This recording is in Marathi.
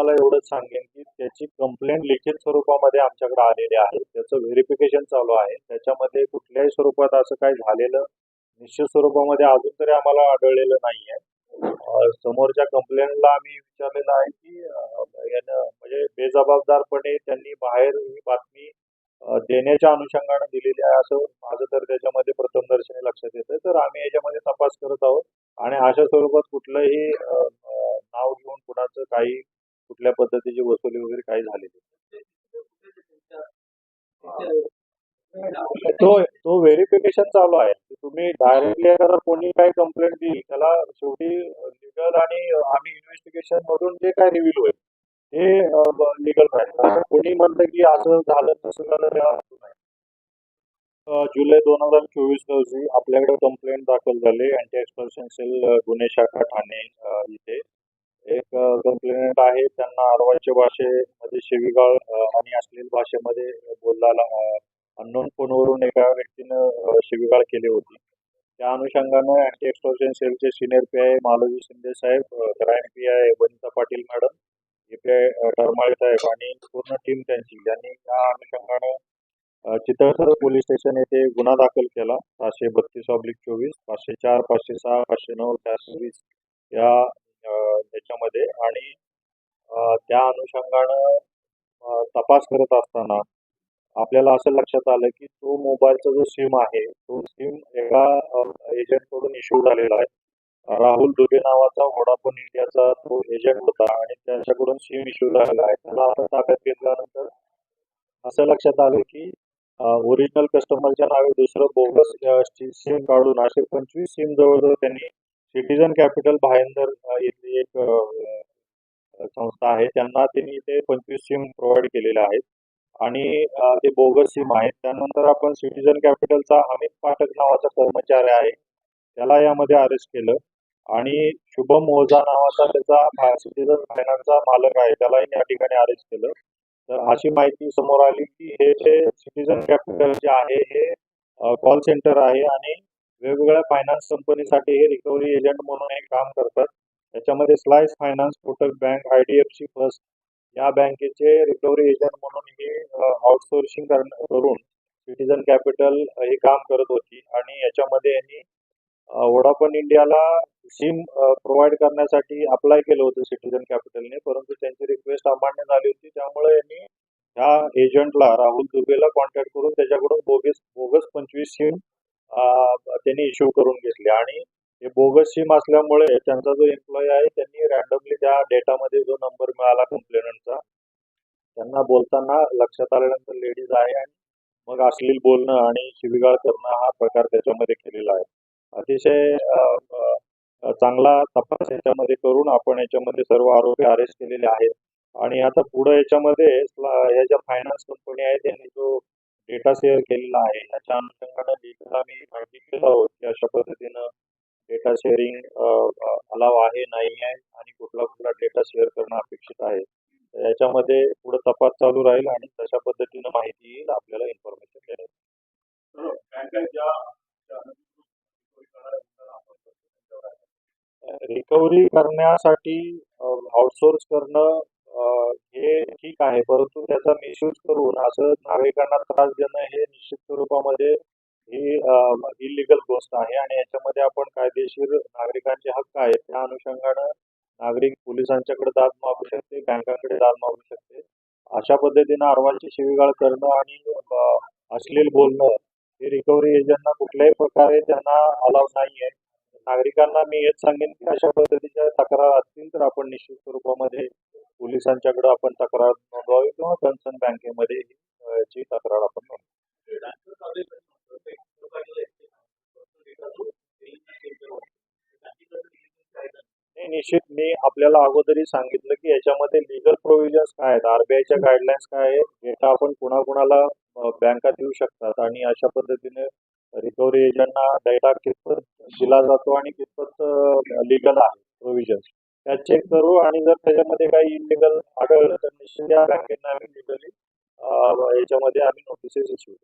तुम्हाला एवढंच सांगेन की त्याची कंप्लेंट लिखित स्वरूपामध्ये आमच्याकडे आलेली आहे. त्याचं व्हेरिफिकेशन चालू आहे. त्याच्यामध्ये कुठल्याही स्वरूपात असं काही झालेलं निश्चित स्वरूपामध्ये अजून तरी आम्हाला आढळलेलं नाही आहे समोरच्या कंप्लेंटला आम्ही विचारलेलं आहे की यानं म्हणजे बेजबाबदारपणे त्यांनी बाहेर ही बातमी देण्याच्या अनुषंगाने दिलेली आहे असं माझं तर त्याच्यामध्ये प्रथमदर्शनी लक्षात येतं तर आम्ही याच्यामध्ये तपास करत आहोत. आणि अशा स्वरूपात कुठलंही कुठल्या पद्धतीची वसुली वगैरे काही झालेली. तो तो व्हेरिफिकेशन चालू आहे. तुम्ही डायरेक्टली एखादा कोणी काही कंप्लेंट देईल त्याला शेवटी लिगल आणि आम्ही इन्व्हेस्टिगेशन मधून जे काय रिव्हील होईल ते लिगल राहील कोणी म्हणलं की असं झालं तसं झालं हे जुलै दोन हजार चोवीस रोजी आपल्याकडे कंप्लेंट दाखल झाली. अँटी एक्सपर्शन सेल गुन्हे शाखा ठाणे इथे. एक कंप्लेनंट आहे. त्यांना अरवाच्या भाषेमध्ये शिवीगाळ आणि अश्लील भाषेमध्ये बोलायला अननोन फोनवरून एका व्यक्तीनं अं, शिवीगाळ केली होती. त्या अनुषंगानं अँटी एक्सटॉर्शन सेलचे senior P I Maloji Shinde Saheb crime P I Vanita Patil madam A P I Tarmale साहेब आणि पूर्ण टीम त्यांची. यांनी त्या अनुषंगानं चितळसर पोलीस स्टेशन येथे गुन्हा दाखल केला. सहाशे बत्तीस ऑब्लिक चोवीस पाचशे चार पाचशे सहा पाचशे नऊ चारशे वीस या त्याच्यामध्ये याच्यामध्ये आणि त्या अनुषंगानं तपास करत असताना आपल्याला असं लक्षात आलं की तो मोबाईलचा जो सिम आहे तो सिम एका एजंटकडून इश्यू झालेला आहे. राहुल दुबे नावाचा वोडाफोन इंडियाचा तो एजंट होता आणि त्याच्याकडून सिम इश्यू झालेला आहे. त्याला आपण ताब्यात घेतल्यानंतर असं लक्षात आलं की ओरिजिनल कस्टमरच्या नावे दुसरं बोगस सिम काढून असे पंचवीस सिम जवळजवळ त्यांनी सिटीजन कॅपिटल भायंदर इथली एक संस्था आहे. त्यांना त्यांनी ते पंचवीस सिम प्रोव्हाइड केलेल्या आहेत. आणि ते बोगस सिम आहेत त्यानंतर आपण सिटीजन कॅपिटलचा अमित पाठक नावाचा कर्मचारी आहे. त्याला यामध्ये अरेस्ट केलं. आणि शुभम ओझा नावाचा त्याचा सिटीजन फायनान्सचा मालक आहे. त्यालाही या ठिकाणी अरेस्ट केलं. तर अशी माहिती समोर आली की हे जे सिटीजन कॅपिटल जे आहे हे कॉल सेंटर आहे. आणि वेगवेगळ्या फायनान्स कंपनीसाठी हे रिकव्हरी एजंट म्हणून हे काम करतात. त्याच्यामध्ये Slice finance Kotak bank I D F C first या बँकेचे रिकव्हरी एजंट म्हणून हे आउटसोर्सिंग करून सिटीजन कॅपिटल हे काम करत होती. आणि याच्यामध्ये यांनी वोडाफोन इंडियाला सिम प्रोव्हाइड करण्यासाठी अप्लाय केलं होतं सिटीजन कॅपिटलने परंतु त्यांची रिक्वेस्ट अमान्य झाली होती. त्यामुळे यांनी ह्या एजंटला राहुल दुबेला कॉन्टॅक्ट करून त्याच्याकडून बोगस बोगस पंचवीस सिम त्यांनी इश्यू करून घेतले. आणि हे बोगस सिम असल्यामुळे त्यांचा जो एम्प्लॉई आहे त्यांनी रॅन्डमली त्या डेटामध्ये जो नंबर मिळाला कंप्लेनंटचा त्यांना बोलताना लक्षात आल्यानंतर लेडीज आहे आणि मग अश्लील बोलणं आणि शिविगाळ करणं हा प्रकार त्याच्यामध्ये केलेला आहे. अतिशय चांगला तपास याच्यामध्ये करून आपण याच्यामध्ये सर्व आरोपी अरेस्ट केलेले आहेत. आणि आता पुढे याच्यामध्ये ह्या या ज्या फायनान्स कंपनी आहेत त्यांनी जो डेटा शेअर केलेला आहे. याच्या अनुषंगाने legal मी माहिती घेत आहोत की अशा पद्धतीनं डेटा शेअरिंग अलाव आहे नाही आहे आणि कुठला कुठला डेटा शेअर करणं अपेक्षित आहे. याच्यामध्ये पुढे तपास चालू राहील आणि तशा पद्धतीनं माहिती येईल आपल्याला इन्फॉर्मेशन देण्यात रिकव्हरी करण्यासाठी आउटसोर्स करणं हे ठीक आहे. परंतु त्याचा मिसयूज करून असं नागरिकांना त्रास देणं हे निश्चित स्वरूपामध्ये ही इलिगल गोष्ट आहे आणि याच्यामध्ये आपण कायदेशीर नागरिकांचे हक्क आहेत. त्या अनुषंगानं नागरिक पोलिसांच्याकडे दाद मागू शकते बँकांकडे दाद मागू शकते. अशा पद्धतीनं अर्वांची शिवीगाळ करणं आणि अश्लील बोलणं हे रिकव्हरी एजंटना कुठल्याही प्रकारे त्यांना अलाव नाही आहे नागरिकांना मी हेच सांगेन की अशा पद्धतीच्या तक्रार असतील तर आपण निश्चित स्वरूपामध्ये पोलिसांच्याकडे आपण तक्रार नोंदवावी किंवा कन्सर्न बँकेमध्ये ही, याची तक्रार आपण नाही निश्चित मी आपल्याला अगोदरही सांगितलं की याच्यामध्ये लिगल प्रोव्हिजन्स काय आहेत? आरबीआयच्या गाईडलाईन्स काय आहेत? डेटा आपण कुणाकुणाला बँका देऊ शकतात आणि अशा पद्धतीने रिकव्हरी एजंटना डेटा कितपत दिला जातो आणि कितपत लिगल आहे प्रोव्हिजन्स चेक करू आणि जर त्याच्यामध्ये काही इलिगल आढळलं तर निश्चित या बँकेना आम्ही लिगली याच्यामध्ये आम्ही नोटिसेस इश्यू